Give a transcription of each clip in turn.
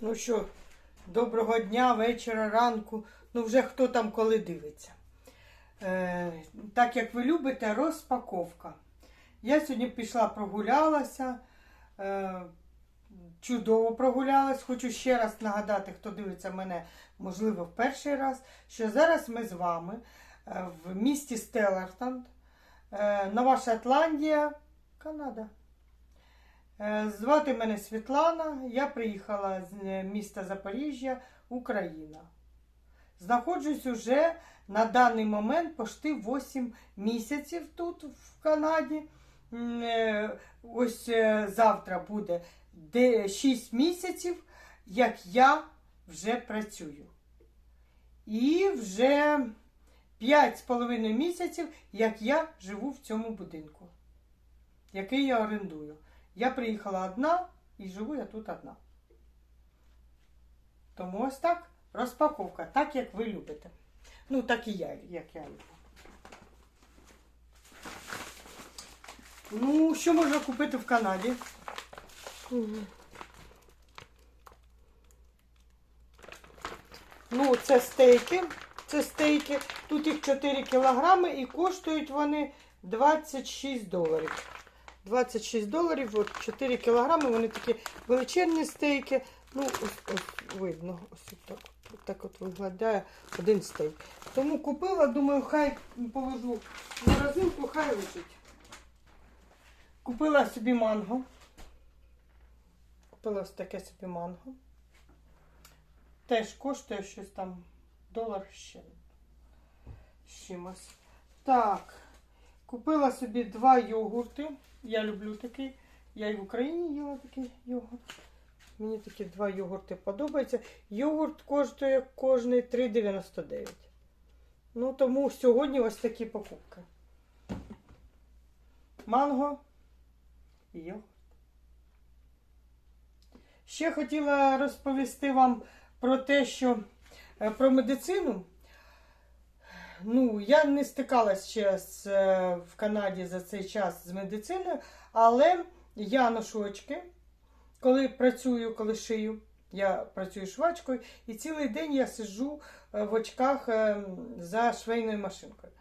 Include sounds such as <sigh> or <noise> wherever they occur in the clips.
Ну що, доброго дня, вечора, ранку. Ну, вже хто там коли дивиться. Е, так як ви любите, розпаковка. Я сьогодні пішла прогулялася. Е, чудово прогулялась. Хочу ще раз нагадати, хто дивиться мене, можливо, в перший раз, що зараз ми з вами е, в місті Стеллартанд, е, Нова Шотландія, Канада. Е, Звати мене Світлана, я приїхала з е, міста Запоріжжя, Україна. Знаходжусь уже на даний момент почти 8 місяців тут, в Канаді. Е, Ось завтра буде 6 місяців, як я вже працюю. І вже 5,5 місяців, як я живу в цьому будинку, який я орендую. Я приїхала одна і живу я тут одна. Тому ось так розпаковка, так як ви любите. Ну, так і я, як я люблю. Ну, що можна купити в Канаді? Ну, це стейки. Це стейки. Тут їх 4 кілограми і коштують вони 26 доларів. 26 доларів, от 4 кілограми, вони такі величезні стейки. Ну, ось, ось видно, ось так, от так от виглядає один стейк. Тому купила, думаю, хай положу в морозилку, хай лежить. Купила собі манго. Купила ось таке собі манго. Теж коштує щось там долар ще з чимось. Так, купила собі два йогурти. Я люблю такий. Я і в Україні їла такий йогурт. Мені такі два йогурти подобаються. Йогурт коштує кожний 3,99. Ну, тому сьогодні ось такі покупки. Манго і йогурт. Ще хотіла розповісти вам про те, що е, про медицину. Ну, я не стикалась ще з, е, в Канаді за цей час з медициною, але я ношу очки, коли працюю, коли шию. Я працюю швачкою, і цілий день я сиджу е, в очках е, за швейною машинкою.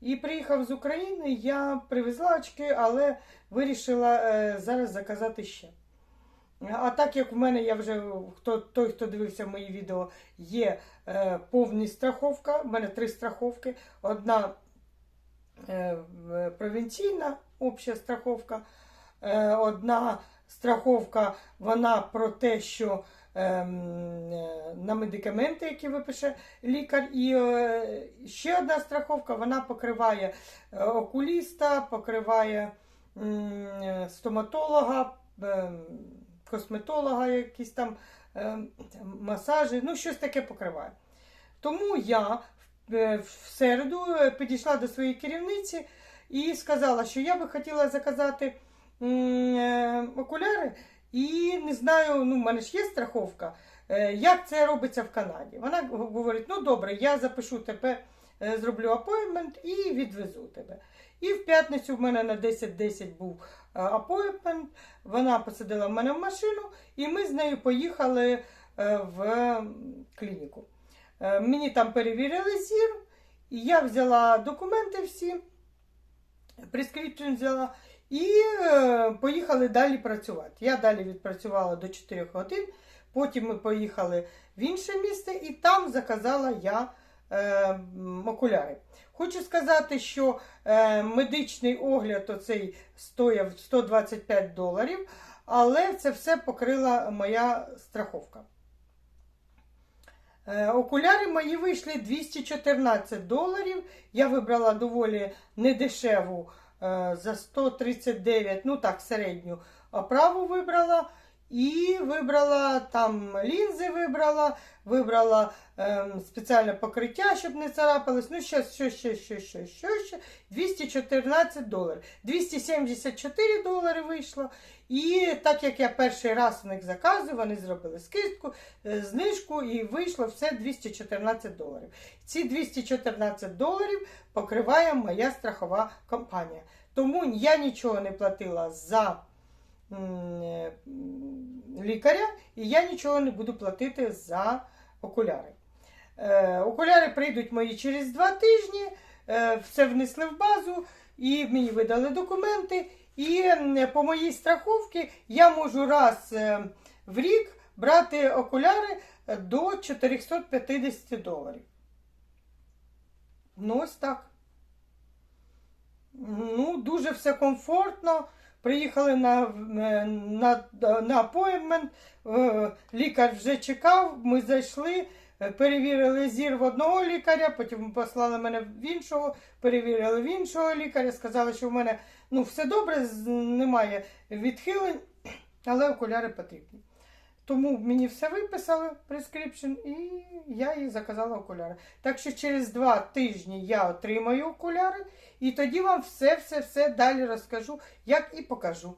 І приїхав з України, я привезла очки, але вирішила зараз заказати ще. А так як в мене я вже хто той, хто дивився мої відео, є е, повна страховка. В мене три страховки. Одна е, провінційна обща страховка, е, одна страховка вона про те, що е, на медикаменти, які випише лікар, і е, ще одна страховка вона покриває е, окуліста, покриває е, стоматолога. ем, косметолога, якісь там е, масажі, ну щось таке покриває. Тому я е, в середу е, підійшла до своєї керівниці і сказала, що я би хотіла заказати е, окуляри, і не знаю, ну, в мене ж є страховка, як це робиться в Канаді. Вона говорить: ну добре, я запишу тебе, зроблю апоймент і відвезу тебе. І в п'ятницю в мене на 10-10 був апоймент. Вона посадила в мене в машину, і ми з нею поїхали е, в клініку. Е, Мені там перевірили зір, і я взяла документи всі, прескрипшн взяла, і е, поїхали далі працювати. Я далі відпрацювала до 4 годин. Потім ми поїхали в інше місце, і там заказала я е, окуляри. Хочу сказати, що е, медичний огляд оцей стояв 125 доларів, але це все покрила моя страховка. Е, окуляри мої вийшли 214 доларів. Я вибрала доволі недешеву е, за 139, ну так, середню оправу вибрала. І вибрала там лінзи, вибрала, вибрала ем, спеціальне покриття, щоб не царапалось. Ну, що, що, що, що, що, що, що. 214 доларів. 274 долари вийшло. І так як я перший раз у них заказую, вони зробили скидку, е, знижку і вийшло все 214 доларів. Ці 214 доларів покриває моя страхова компанія. Тому я нічого не платила за лікаря, і я нічого не буду платити за окуляри. Е, окуляри прийдуть мої через два тижні, е, все внесли в базу, і мені видали документи. І по моїй страховці я можу раз е, в рік брати окуляри е, до 450 доларів. Ну, ось так. Ну, дуже все комфортно. Приїхали на, на, на апоймент, лікар вже чекав, ми зайшли, е, перевірили зір в одного лікаря, потім послали мене в іншого, перевірили в іншого лікаря, сказали, що в мене ну, все добре, немає відхилень, але окуляри потрібні. Тому мені все виписали, прескрипшн, і я їй заказала окуляри. Так що через два тижні я отримаю окуляри, і тоді вам все-все-все далі розкажу, як і покажу.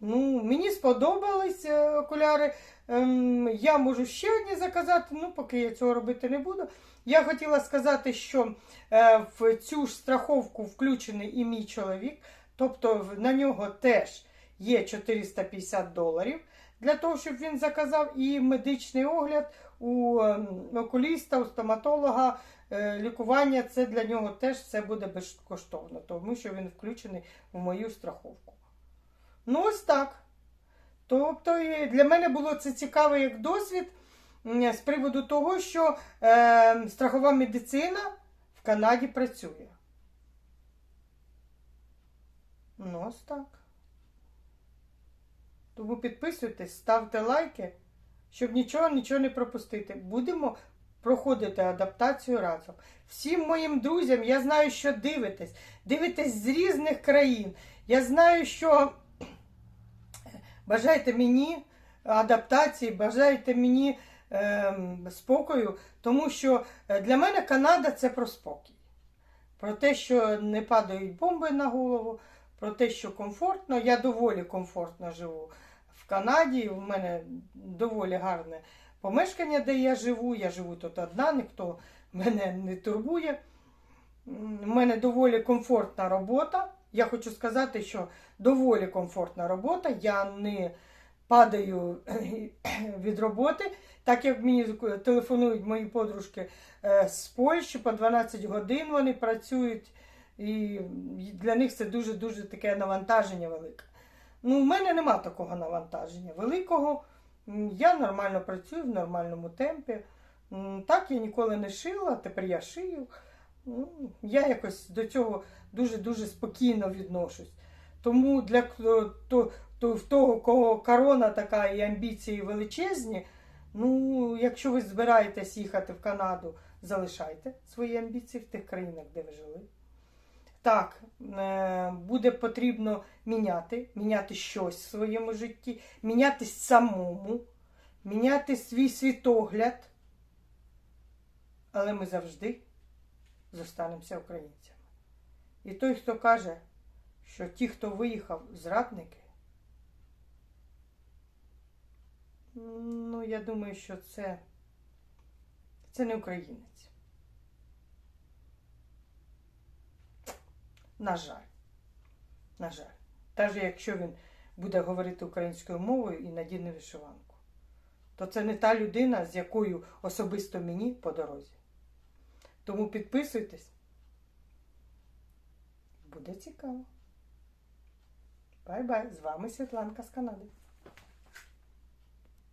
Ну, мені сподобались е, окуляри. Ем, я можу ще одні заказати, ну поки я цього робити не буду. Я хотіла сказати, що е, в цю ж страховку включений і мій чоловік, тобто на нього теж є 450 доларів для того, щоб він заказав і медичний огляд у ем, окуліста, у стоматолога. е, Лікування це для нього теж все буде безкоштовно, тому що він включений в мою страховку. Ну, ось так. Тобто для мене було це цікаво як досвід з приводу того, що е, страхова медицина в Канаді працює. Ну, ось так. Тому підписуйтесь, ставте лайки, щоб нічого, нічого не пропустити. Будемо проходити адаптацію разом. Всім моїм друзям, я знаю, що дивитесь. Дивитесь з різних країн. Я знаю, що бажаєте мені адаптації, бажаєте мені ем, спокою, тому що е, для мене Канада це про спокій. Про те, що не падають бомби на голову, про те, що комфортно. Я доволі комфортно живу Канаді. У мене доволі гарне помешкання, де я живу. Я живу тут одна, ніхто мене не турбує. У мене доволі комфортна робота. Я хочу сказати, що доволі комфортна робота. Я не падаю <clears throat> від роботи, так як мені телефонують мої подружки е, з Польщі по 12 годин вони працюють, і для них це дуже-дуже таке навантаження велике. Ну, у мене нема такого навантаження великого. Я нормально працюю в нормальному темпі. Так я ніколи не шила, тепер я шию. Ну, Я якось до цього дуже-дуже спокійно відношусь. Тому для к- то, то, в того, кого корона така і амбіції величезні, ну, якщо ви збираєтесь їхати в Канаду, залишайте свої амбіції в тих країнах, де ви жили. Так, е, буде потрібно міняти, міняти щось в своєму житті, мінятись самому, міняти свій світогляд. Але ми завжди зостанемося українцями. І той, хто каже, що ті, хто виїхав, зрадники, ну, я думаю, що це, це не українець. На жаль. На жаль. Навіть якщо він буде говорити українською мовою і надіне вишиванку, то це не та людина, з якою особисто мені по дорозі. Тому підписуйтесь. Буде цікаво. Бай-бай! З вами Світланка з Канади.